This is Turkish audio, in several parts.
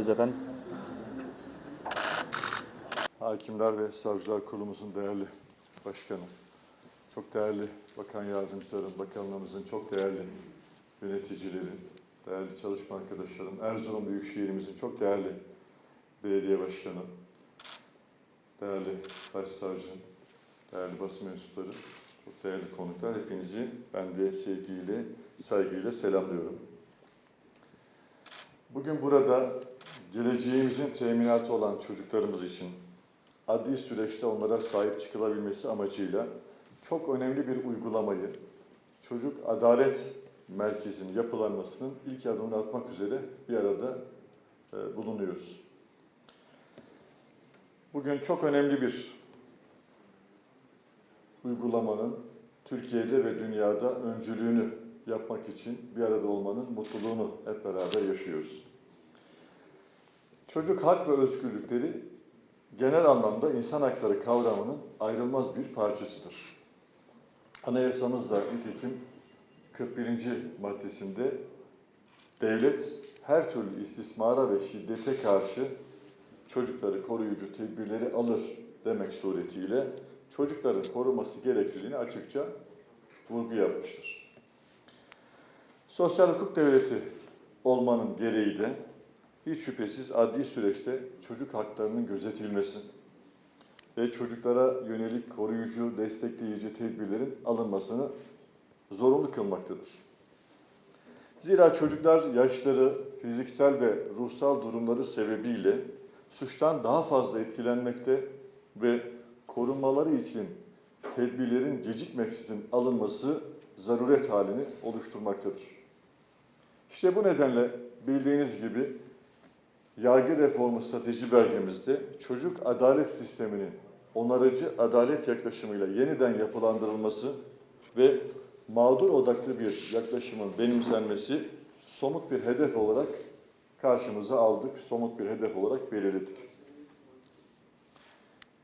başlıyoruz efendim. Hakimler ve Savcılar Kurulumuzun değerli başkanı, çok değerli bakan yardımcılarım, bakanlığımızın çok değerli yöneticileri, değerli çalışma arkadaşlarım, Erzurum Büyükşehirimizin çok değerli belediye başkanı, değerli başsavcım, değerli basın mensupları, çok değerli konuklar, hepinizi ben de sevgiyle, saygıyla selamlıyorum. Bugün burada geleceğimizin teminatı olan çocuklarımız için adli süreçte onlara sahip çıkılabilmesi amacıyla çok önemli bir uygulamayı Çocuk Adalet Merkezi'nin yapılanmasının ilk adımını atmak üzere bir arada e, bulunuyoruz. Bugün çok önemli bir uygulamanın Türkiye'de ve dünyada öncülüğünü yapmak için bir arada olmanın mutluluğunu hep beraber yaşıyoruz. Çocuk hak ve özgürlükleri genel anlamda insan hakları kavramının ayrılmaz bir parçasıdır. Anayasamız da nitekim 41. maddesinde devlet her türlü istismara ve şiddete karşı çocukları koruyucu tedbirleri alır demek suretiyle çocukların korunması gerekliliğini açıkça vurgu yapmıştır. Sosyal hukuk devleti olmanın gereği de hiç şüphesiz adli süreçte çocuk haklarının gözetilmesi ve çocuklara yönelik koruyucu, destekleyici tedbirlerin alınmasını zorunlu kılmaktadır. Zira çocuklar yaşları, fiziksel ve ruhsal durumları sebebiyle suçtan daha fazla etkilenmekte ve korunmaları için tedbirlerin gecikmeksizin alınması zaruret halini oluşturmaktadır. İşte bu nedenle bildiğiniz gibi yargı reformu strateji belgemizde çocuk adalet sisteminin onarıcı adalet yaklaşımıyla yeniden yapılandırılması ve mağdur odaklı bir yaklaşımın benimsenmesi somut bir hedef olarak karşımıza aldık, somut bir hedef olarak belirledik.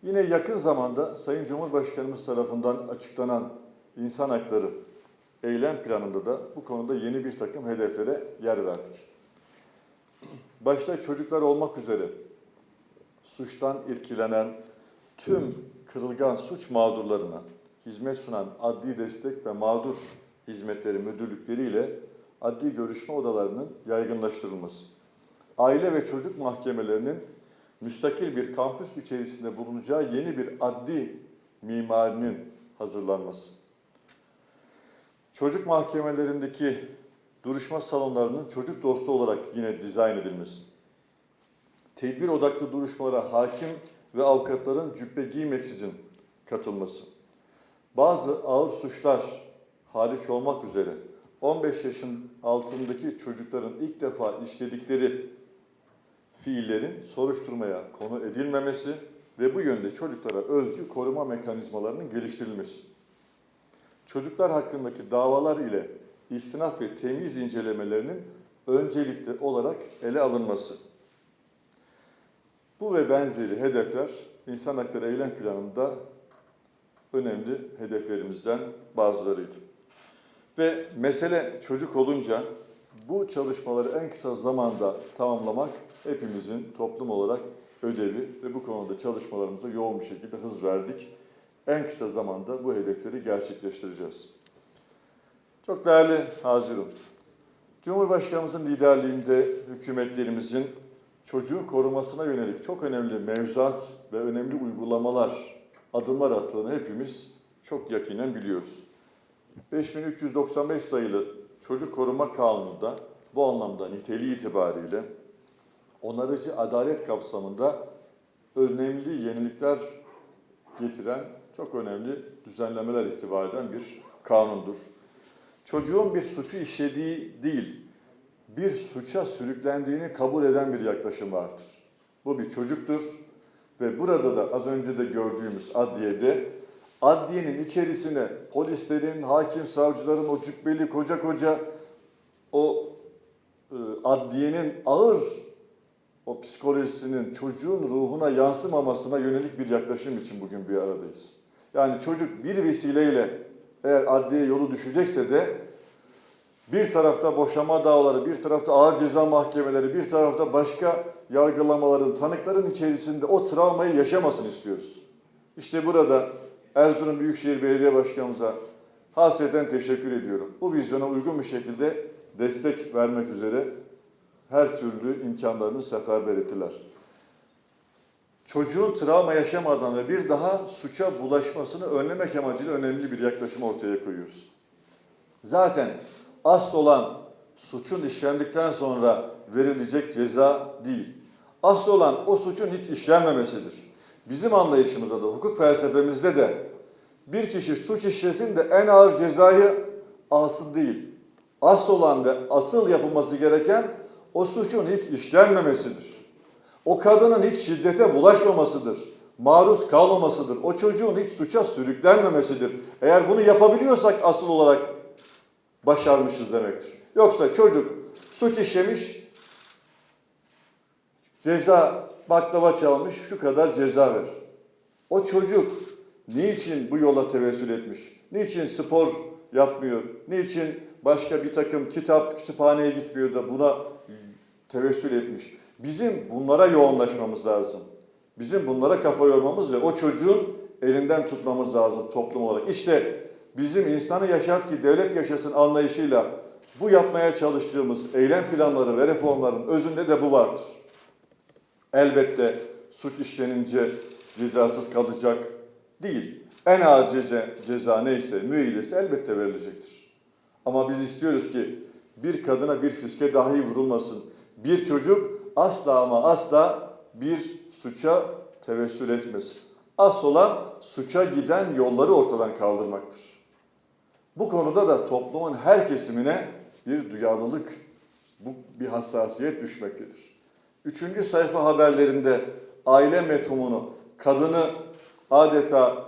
Yine yakın zamanda Sayın Cumhurbaşkanımız tarafından açıklanan insan hakları eylem planında da bu konuda yeni bir takım hedeflere yer verdik. Başta çocuklar olmak üzere suçtan etkilenen tüm kırılgan suç mağdurlarına hizmet sunan adli destek ve mağdur hizmetleri müdürlükleriyle adli görüşme odalarının yaygınlaştırılması. Aile ve çocuk mahkemelerinin müstakil bir kampüs içerisinde bulunacağı yeni bir adli mimarinin hazırlanması. Çocuk mahkemelerindeki duruşma salonlarının çocuk dostu olarak yine dizayn edilmesi. Tedbir odaklı duruşmalara hakim ve avukatların cübbe giymeksizin katılması. Bazı ağır suçlar hariç olmak üzere 15 yaşın altındaki çocukların ilk defa işledikleri fiillerin soruşturmaya konu edilmemesi ve bu yönde çocuklara özgü koruma mekanizmalarının geliştirilmesi. Çocuklar hakkındaki davalar ile istinaf ve temiz incelemelerinin öncelikli olarak ele alınması. Bu ve benzeri hedefler İnsan Hakları Eylem Planı'nda önemli hedeflerimizden bazılarıydı. Ve mesele çocuk olunca bu çalışmaları en kısa zamanda tamamlamak hepimizin toplum olarak ödevi ve bu konuda çalışmalarımıza yoğun bir şekilde hız verdik. En kısa zamanda bu hedefleri gerçekleştireceğiz. Çok değerli Hazirun, Cumhurbaşkanımızın liderliğinde hükümetlerimizin çocuğu korumasına yönelik çok önemli mevzuat ve önemli uygulamalar, adımlar attığını hepimiz çok yakinen biliyoruz. 5395 sayılı Çocuk Koruma Kanunu'nda bu anlamda niteliği itibariyle onarıcı adalet kapsamında önemli yenilikler getiren çok önemli düzenlemeler ihtiva bir kanundur. Çocuğun bir suçu işlediği değil, bir suça sürüklendiğini kabul eden bir yaklaşım vardır. Bu bir çocuktur ve burada da az önce de gördüğümüz adliyede adliyenin içerisine polislerin, hakim, savcıların o cübbeli koca koca o e, adliyenin ağır o psikolojisinin çocuğun ruhuna yansımamasına yönelik bir yaklaşım için bugün bir aradayız. Yani çocuk bir vesileyle eğer adliye yolu düşecekse de bir tarafta boşama davaları, bir tarafta ağır ceza mahkemeleri, bir tarafta başka yargılamaların, tanıkların içerisinde o travmayı yaşamasını istiyoruz. İşte burada Erzurum Büyükşehir Belediye Başkanımıza hasreten teşekkür ediyorum. Bu vizyona uygun bir şekilde destek vermek üzere her türlü imkanlarını seferber ettiler. Çocuğun travma yaşamadan ve bir daha suça bulaşmasını önlemek amacıyla önemli bir yaklaşım ortaya koyuyoruz. Zaten asıl olan suçun işlendikten sonra verilecek ceza değil. Asıl olan o suçun hiç işlenmemesidir. Bizim anlayışımızda da, hukuk felsefemizde de bir kişi suç işlesin de en ağır cezayı alsın değil. Asıl olan ve asıl yapılması gereken o suçun hiç işlenmemesidir. O kadının hiç şiddete bulaşmamasıdır. Maruz kalmamasıdır. O çocuğun hiç suça sürüklenmemesidir. Eğer bunu yapabiliyorsak asıl olarak başarmışız demektir. Yoksa çocuk suç işlemiş, ceza baklava çalmış, şu kadar ceza ver. O çocuk niçin bu yola tevessül etmiş? Niçin spor yapmıyor? Niçin başka bir takım kitap, kütüphaneye gitmiyor da buna tevessül etmiş? Bizim bunlara yoğunlaşmamız lazım. Bizim bunlara kafa yormamız ve o çocuğun elinden tutmamız lazım toplum olarak. İşte bizim insanı yaşat ki devlet yaşasın anlayışıyla bu yapmaya çalıştığımız eylem planları ve reformların özünde de bu vardır. Elbette suç işlenince cezasız kalacak değil. En ağır ceza, ceza neyse, müeyyidesi elbette verilecektir. Ama biz istiyoruz ki bir kadına bir fiske dahi vurulmasın. Bir çocuk asla ama asla bir suça tevessül etmesin. Asıl olan suça giden yolları ortadan kaldırmaktır. Bu konuda da toplumun her kesimine bir duyarlılık, bir hassasiyet düşmektedir. Üçüncü sayfa haberlerinde aile mefhumunu, kadını adeta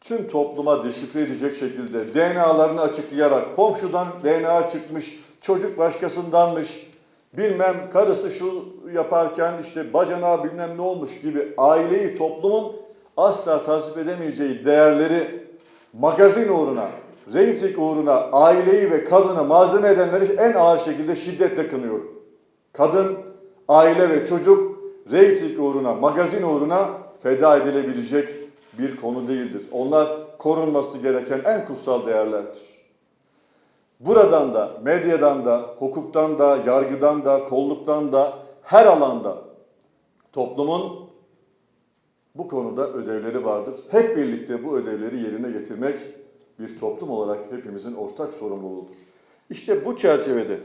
tüm topluma deşifre edecek şekilde DNA'larını açıklayarak komşudan DNA çıkmış, çocuk başkasındanmış, bilmem karısı şu yaparken işte bacanağı bilmem ne olmuş gibi aileyi toplumun asla tasvip edemeyeceği değerleri magazin uğruna, reyting uğruna aileyi ve kadını malzeme edenleri en ağır şekilde şiddetle kınıyorum. Kadın, aile ve çocuk reyting uğruna, magazin uğruna feda edilebilecek bir konu değildir. Onlar korunması gereken en kutsal değerlerdir. Buradan da, medyadan da, hukuktan da, yargıdan da, kolluktan da, her alanda toplumun bu konuda ödevleri vardır. Hep birlikte bu ödevleri yerine getirmek bir toplum olarak hepimizin ortak sorumluluğudur. İşte bu çerçevede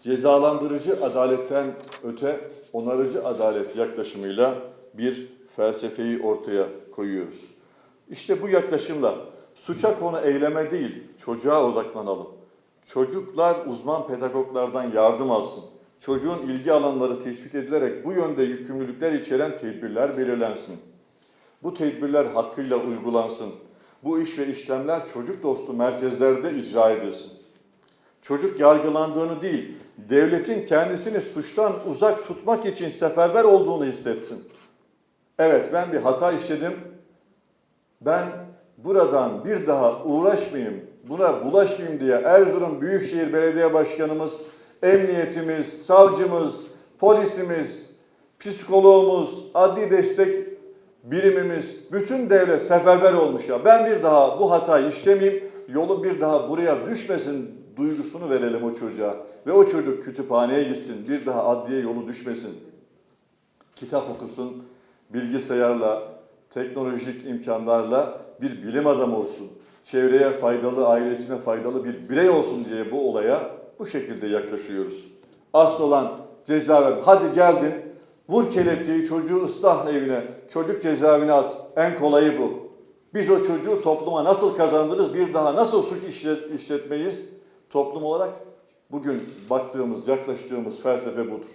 cezalandırıcı adaletten öte onarıcı adalet yaklaşımıyla bir felsefeyi ortaya koyuyoruz. İşte bu yaklaşımla suça konu eyleme değil, çocuğa odaklanalım. Çocuklar uzman pedagoglardan yardım alsın. Çocuğun ilgi alanları tespit edilerek bu yönde yükümlülükler içeren tedbirler belirlensin. Bu tedbirler hakkıyla uygulansın. Bu iş ve işlemler çocuk dostu merkezlerde icra edilsin. Çocuk yargılandığını değil, devletin kendisini suçtan uzak tutmak için seferber olduğunu hissetsin. Evet ben bir hata işledim. Ben buradan bir daha uğraşmayayım, buna bulaşmayayım diye Erzurum Büyükşehir Belediye Başkanımız, emniyetimiz, savcımız, polisimiz, psikoloğumuz, adli destek birimimiz, bütün devlet seferber olmuş ya. Ben bir daha bu hatayı işlemeyeyim, yolu bir daha buraya düşmesin duygusunu verelim o çocuğa. Ve o çocuk kütüphaneye gitsin, bir daha adliye yolu düşmesin. Kitap okusun, bilgisayarla, teknolojik imkanlarla bir bilim adamı olsun. Çevreye faydalı, ailesine faydalı bir birey olsun diye bu olaya bu şekilde yaklaşıyoruz. Asıl olan cezaevi. Hadi geldin, vur kelepçeyi çocuğu ıslah evine, çocuk cezaevine at. En kolayı bu. Biz o çocuğu topluma nasıl kazandırırız, bir daha nasıl suç işlet, işletmeyiz toplum olarak? Bugün baktığımız, yaklaştığımız felsefe budur.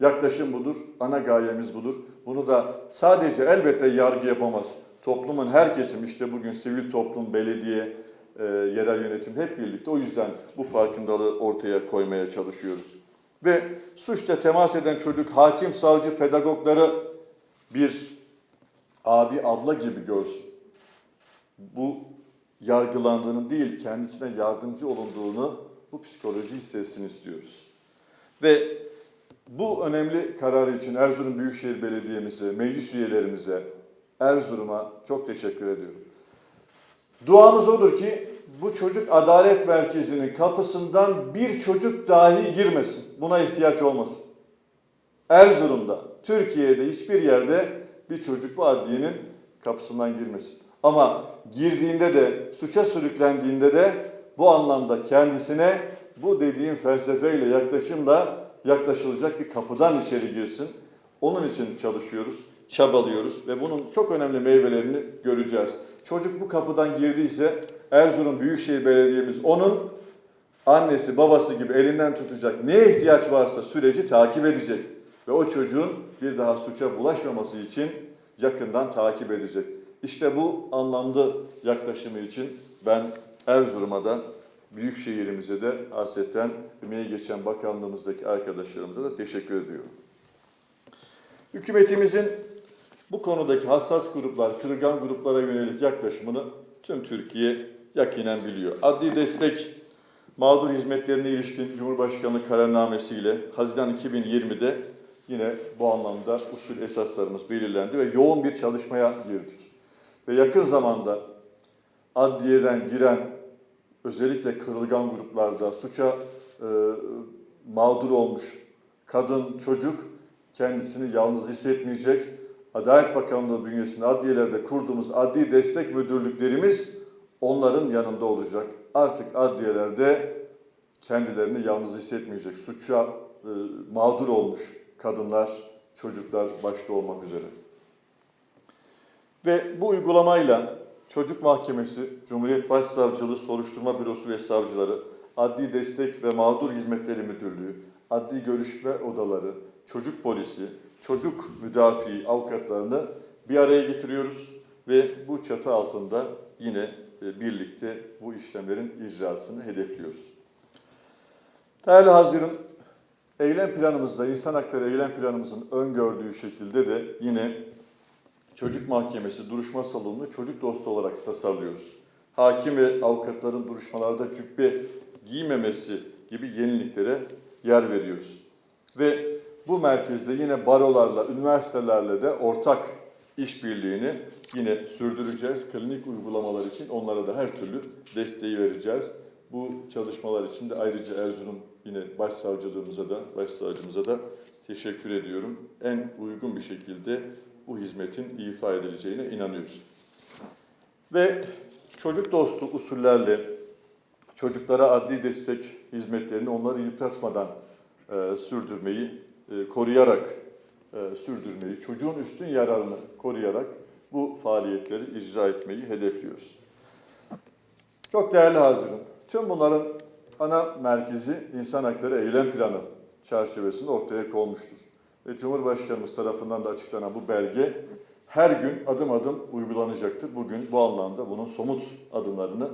Yaklaşım budur, ana gayemiz budur. Bunu da sadece elbette yargı yapamaz. Toplumun her kesim işte bugün sivil toplum, belediye, e, yerel yönetim hep birlikte o yüzden bu farkındalığı ortaya koymaya çalışıyoruz. Ve suçta temas eden çocuk hakim, savcı, pedagogları bir abi, abla gibi görsün. Bu yargılandığını değil, kendisine yardımcı olunduğunu bu psikoloji hissetsin istiyoruz. Ve Bu önemli kararı için Erzurum Büyükşehir Belediye'mize, meclis üyelerimize, Erzurum'a çok teşekkür ediyorum. Duamız odur ki bu çocuk adalet merkezinin kapısından bir çocuk dahi girmesin. Buna ihtiyaç olmasın. Erzurum'da, Türkiye'de hiçbir yerde bir çocuk bu adliyenin kapısından girmesin. Ama girdiğinde de, suça sürüklendiğinde de bu anlamda kendisine bu dediğim felsefeyle, yaklaşımla yaklaşılacak bir kapıdan içeri girsin. Onun için çalışıyoruz, çabalıyoruz ve bunun çok önemli meyvelerini göreceğiz. Çocuk bu kapıdan girdiyse Erzurum Büyükşehir Belediye'miz onun annesi babası gibi elinden tutacak. Neye ihtiyaç varsa süreci takip edecek. Ve o çocuğun bir daha suça bulaşmaması için yakından takip edecek. İşte bu anlamlı yaklaşımı için ben Erzurum'a da büyük şehrimize de hasretten emeği geçen bakanlığımızdaki arkadaşlarımıza da teşekkür ediyorum. Hükümetimizin bu konudaki hassas gruplar, kırılgan gruplara yönelik yaklaşımını tüm Türkiye yakinen biliyor. Adli destek mağdur hizmetlerine ilişkin Cumhurbaşkanlığı kararnamesiyle Haziran 2020'de yine bu anlamda usul esaslarımız belirlendi ve yoğun bir çalışmaya girdik. Ve yakın zamanda adliyeden giren özellikle kırılgan gruplarda suça e, mağdur olmuş kadın, çocuk kendisini yalnız hissetmeyecek. Adalet Bakanlığı bünyesinde adliyelerde kurduğumuz adli destek müdürlüklerimiz onların yanında olacak. Artık adliyelerde kendilerini yalnız hissetmeyecek. Suça e, mağdur olmuş kadınlar, çocuklar başta olmak üzere. Ve bu uygulamayla Çocuk Mahkemesi, Cumhuriyet Başsavcılığı, Soruşturma Bürosu ve Savcıları, Adli Destek ve Mağdur Hizmetleri Müdürlüğü, Adli Görüşme Odaları, Çocuk Polisi, Çocuk Müdafiği avukatlarını bir araya getiriyoruz ve bu çatı altında yine e, birlikte bu işlemlerin icrasını hedefliyoruz. Değerli Haziran, eylem planımızda, insan hakları eylem planımızın öngördüğü şekilde de yine çocuk mahkemesi duruşma salonunu çocuk dostu olarak tasarlıyoruz. Hakim ve avukatların duruşmalarda cübbe giymemesi gibi yeniliklere yer veriyoruz. Ve bu merkezde yine barolarla, üniversitelerle de ortak işbirliğini yine sürdüreceğiz. Klinik uygulamalar için onlara da her türlü desteği vereceğiz. Bu çalışmalar için de ayrıca Erzurum yine başsavcılığımıza da, başsavcımıza da teşekkür ediyorum. En uygun bir şekilde bu hizmetin ifa edileceğine inanıyoruz. Ve çocuk dostu usullerle çocuklara adli destek hizmetlerini onları yıpratmadan e, sürdürmeyi, e, koruyarak e, sürdürmeyi, çocuğun üstün yararını koruyarak bu faaliyetleri icra etmeyi hedefliyoruz. Çok değerli hazırım. Tüm bunların ana merkezi insan hakları eylem planı çerçevesinde ortaya konmuştur. Ve Cumhurbaşkanımız tarafından da açıklanan bu belge her gün adım adım uygulanacaktır. Bugün bu anlamda bunun somut adımlarını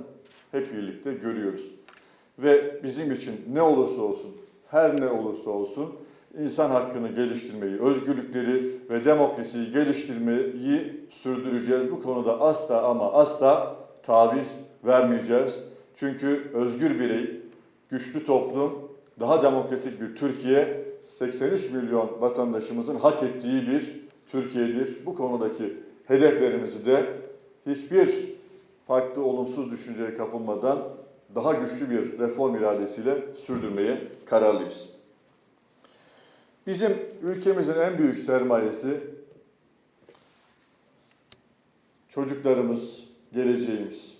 hep birlikte görüyoruz. Ve bizim için ne olursa olsun, her ne olursa olsun insan hakkını geliştirmeyi, özgürlükleri ve demokrasiyi geliştirmeyi sürdüreceğiz. Bu konuda asla ama asla taviz vermeyeceğiz. Çünkü özgür birey, güçlü toplum, daha demokratik bir Türkiye 83 milyon vatandaşımızın hak ettiği bir Türkiye'dir. Bu konudaki hedeflerimizi de hiçbir farklı olumsuz düşünceye kapılmadan daha güçlü bir reform iradesiyle sürdürmeye kararlıyız. Bizim ülkemizin en büyük sermayesi çocuklarımız, geleceğimiz.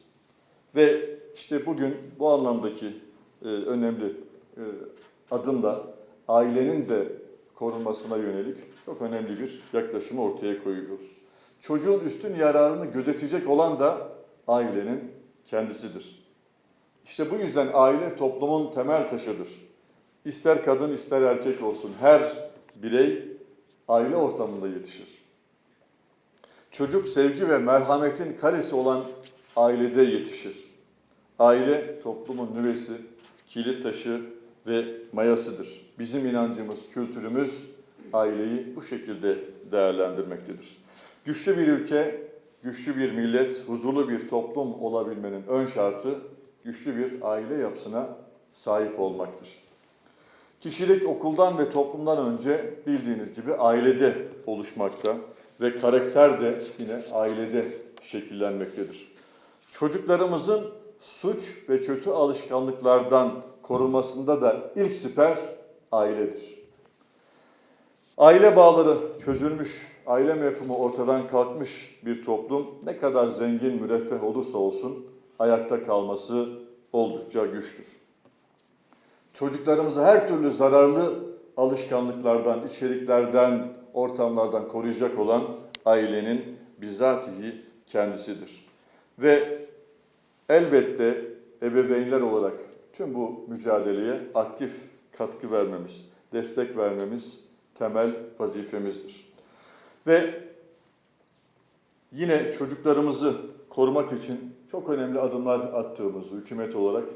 Ve işte bugün bu anlamdaki e, önemli e, adımla ailenin de korunmasına yönelik çok önemli bir yaklaşımı ortaya koyuyoruz. Çocuğun üstün yararını gözetecek olan da ailenin kendisidir. İşte bu yüzden aile toplumun temel taşıdır. İster kadın ister erkek olsun her birey aile ortamında yetişir. Çocuk sevgi ve merhametin kalesi olan ailede yetişir. Aile toplumun nüvesi, kilit taşı ve mayasıdır. Bizim inancımız, kültürümüz aileyi bu şekilde değerlendirmektedir. Güçlü bir ülke, güçlü bir millet, huzurlu bir toplum olabilmenin ön şartı güçlü bir aile yapısına sahip olmaktır. Kişilik okuldan ve toplumdan önce bildiğiniz gibi ailede oluşmakta ve karakter de yine ailede şekillenmektedir. Çocuklarımızın suç ve kötü alışkanlıklardan korunmasında da ilk siper ailedir. Aile bağları çözülmüş, aile mefhumu ortadan kalkmış bir toplum ne kadar zengin, müreffeh olursa olsun ayakta kalması oldukça güçtür. Çocuklarımızı her türlü zararlı alışkanlıklardan, içeriklerden, ortamlardan koruyacak olan ailenin bizatihi kendisidir. Ve elbette ebeveynler olarak tüm bu mücadeleye aktif katkı vermemiz, destek vermemiz temel vazifemizdir. Ve yine çocuklarımızı korumak için çok önemli adımlar attığımızı hükümet olarak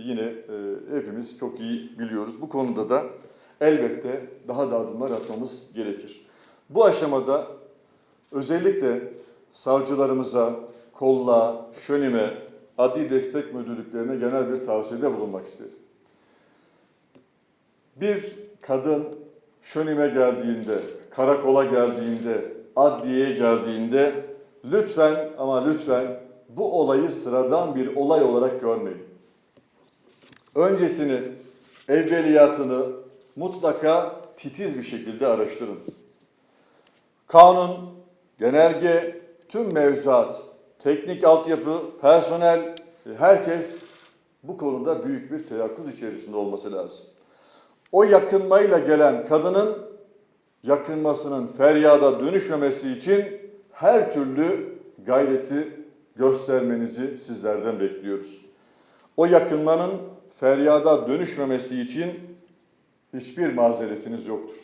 yine e, hepimiz çok iyi biliyoruz. Bu konuda da elbette daha da adımlar atmamız gerekir. Bu aşamada özellikle savcılarımıza, kolla, şönime, adli destek müdürlüklerine genel bir tavsiyede bulunmak isterim. Bir kadın şönime geldiğinde, karakola geldiğinde, adliyeye geldiğinde lütfen ama lütfen bu olayı sıradan bir olay olarak görmeyin. Öncesini, evveliyatını mutlaka titiz bir şekilde araştırın. Kanun, genelge, tüm mevzuat, teknik altyapı, personel, herkes bu konuda büyük bir teyakkuz içerisinde olması lazım. O yakınmayla gelen kadının yakınmasının feryada dönüşmemesi için her türlü gayreti göstermenizi sizlerden bekliyoruz. O yakınmanın feryada dönüşmemesi için hiçbir mazeretiniz yoktur.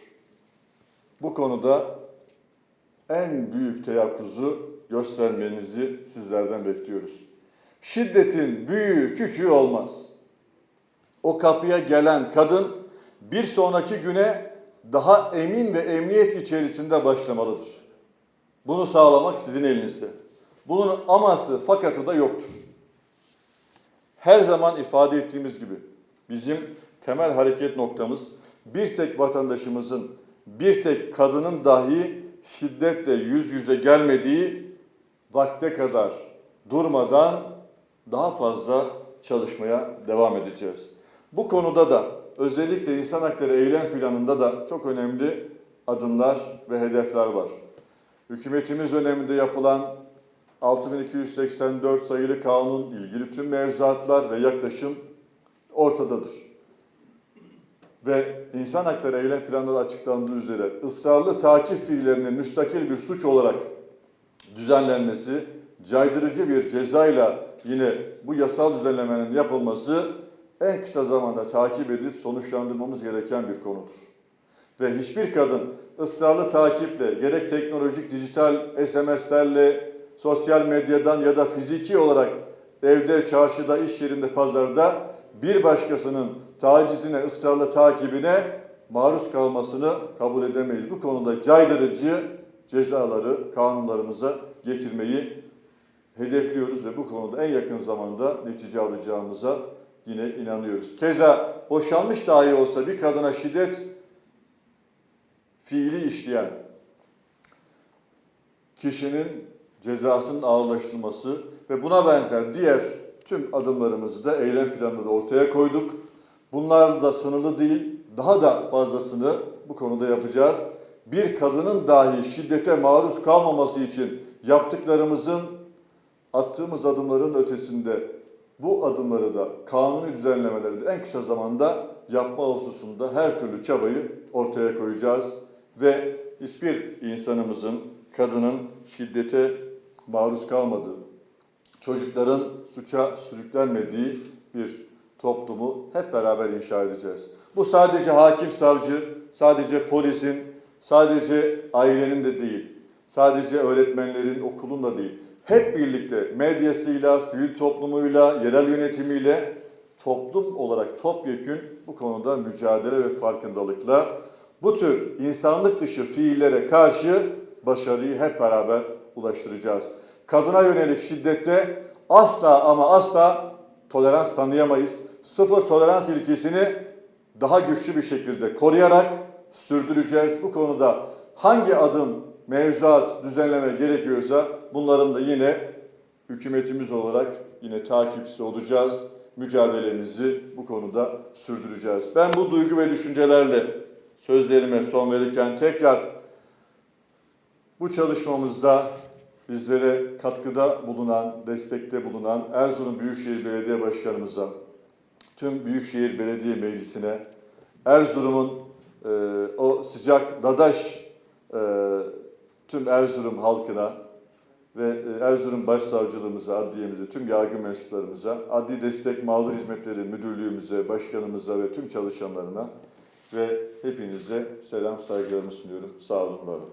Bu konuda en büyük teyakkuzu göstermenizi sizlerden bekliyoruz. Şiddetin büyüğü küçüğü olmaz. O kapıya gelen kadın bir sonraki güne daha emin ve emniyet içerisinde başlamalıdır. Bunu sağlamak sizin elinizde. Bunun aması fakatı da yoktur. Her zaman ifade ettiğimiz gibi bizim temel hareket noktamız bir tek vatandaşımızın, bir tek kadının dahi şiddetle yüz yüze gelmediği vakte kadar durmadan daha fazla çalışmaya devam edeceğiz. Bu konuda da özellikle insan hakları eylem planında da çok önemli adımlar ve hedefler var. Hükümetimiz döneminde yapılan 6284 sayılı kanun, ilgili tüm mevzuatlar ve yaklaşım ortadadır. Ve insan hakları eylem planında açıklandığı üzere ısrarlı takip fiillerinin müstakil bir suç olarak düzenlenmesi, caydırıcı bir cezayla yine bu yasal düzenlemenin yapılması en kısa zamanda takip edip sonuçlandırmamız gereken bir konudur. Ve hiçbir kadın ısrarlı takiple gerek teknolojik dijital SMS'lerle sosyal medyadan ya da fiziki olarak evde, çarşıda, iş yerinde, pazarda bir başkasının tacizine, ısrarlı takibine maruz kalmasını kabul edemeyiz. Bu konuda caydırıcı cezaları kanunlarımıza getirmeyi hedefliyoruz ve bu konuda en yakın zamanda netice alacağımıza yine inanıyoruz. Keza boşanmış dahi olsa bir kadına şiddet fiili işleyen kişinin cezasının ağırlaştırılması ve buna benzer diğer tüm adımlarımızı da eylem planında da ortaya koyduk. Bunlar da sınırlı değil, daha da fazlasını bu konuda yapacağız. Bir kadının dahi şiddete maruz kalmaması için yaptıklarımızın, attığımız adımların ötesinde bu adımları da kanuni düzenlemeleri de en kısa zamanda yapma hususunda her türlü çabayı ortaya koyacağız ve hiçbir insanımızın, kadının şiddete maruz kalmadığı, çocukların suça sürüklenmediği bir toplumu hep beraber inşa edeceğiz. Bu sadece hakim savcı, sadece polisin, sadece ailenin de değil, sadece öğretmenlerin, okulun da değil. Hep birlikte medyasıyla, sivil toplumuyla, yerel yönetimiyle toplum olarak topyekün bu konuda mücadele ve farkındalıkla bu tür insanlık dışı fiillere karşı başarıyı hep beraber ulaştıracağız. Kadına yönelik şiddette asla ama asla tolerans tanıyamayız. Sıfır tolerans ilkesini daha güçlü bir şekilde koruyarak sürdüreceğiz. Bu konuda hangi adım, mevzuat, düzenleme gerekiyorsa bunların da yine hükümetimiz olarak yine takipçisi olacağız. Mücadelemizi bu konuda sürdüreceğiz. Ben bu duygu ve düşüncelerle sözlerime son verirken tekrar bu çalışmamızda bizlere katkıda bulunan, destekte bulunan Erzurum Büyükşehir Belediye Başkanımıza, tüm Büyükşehir Belediye Meclisi'ne, Erzurum'un e, o sıcak dadaş e, tüm Erzurum halkına ve e, Erzurum Başsavcılığımıza, adliyemize, tüm yargı mensuplarımıza, Adli Destek Mağdur Hizmetleri Müdürlüğümüze, başkanımıza ve tüm çalışanlarına ve hepinize selam saygılarımı sunuyorum. Sağ olun, var olun.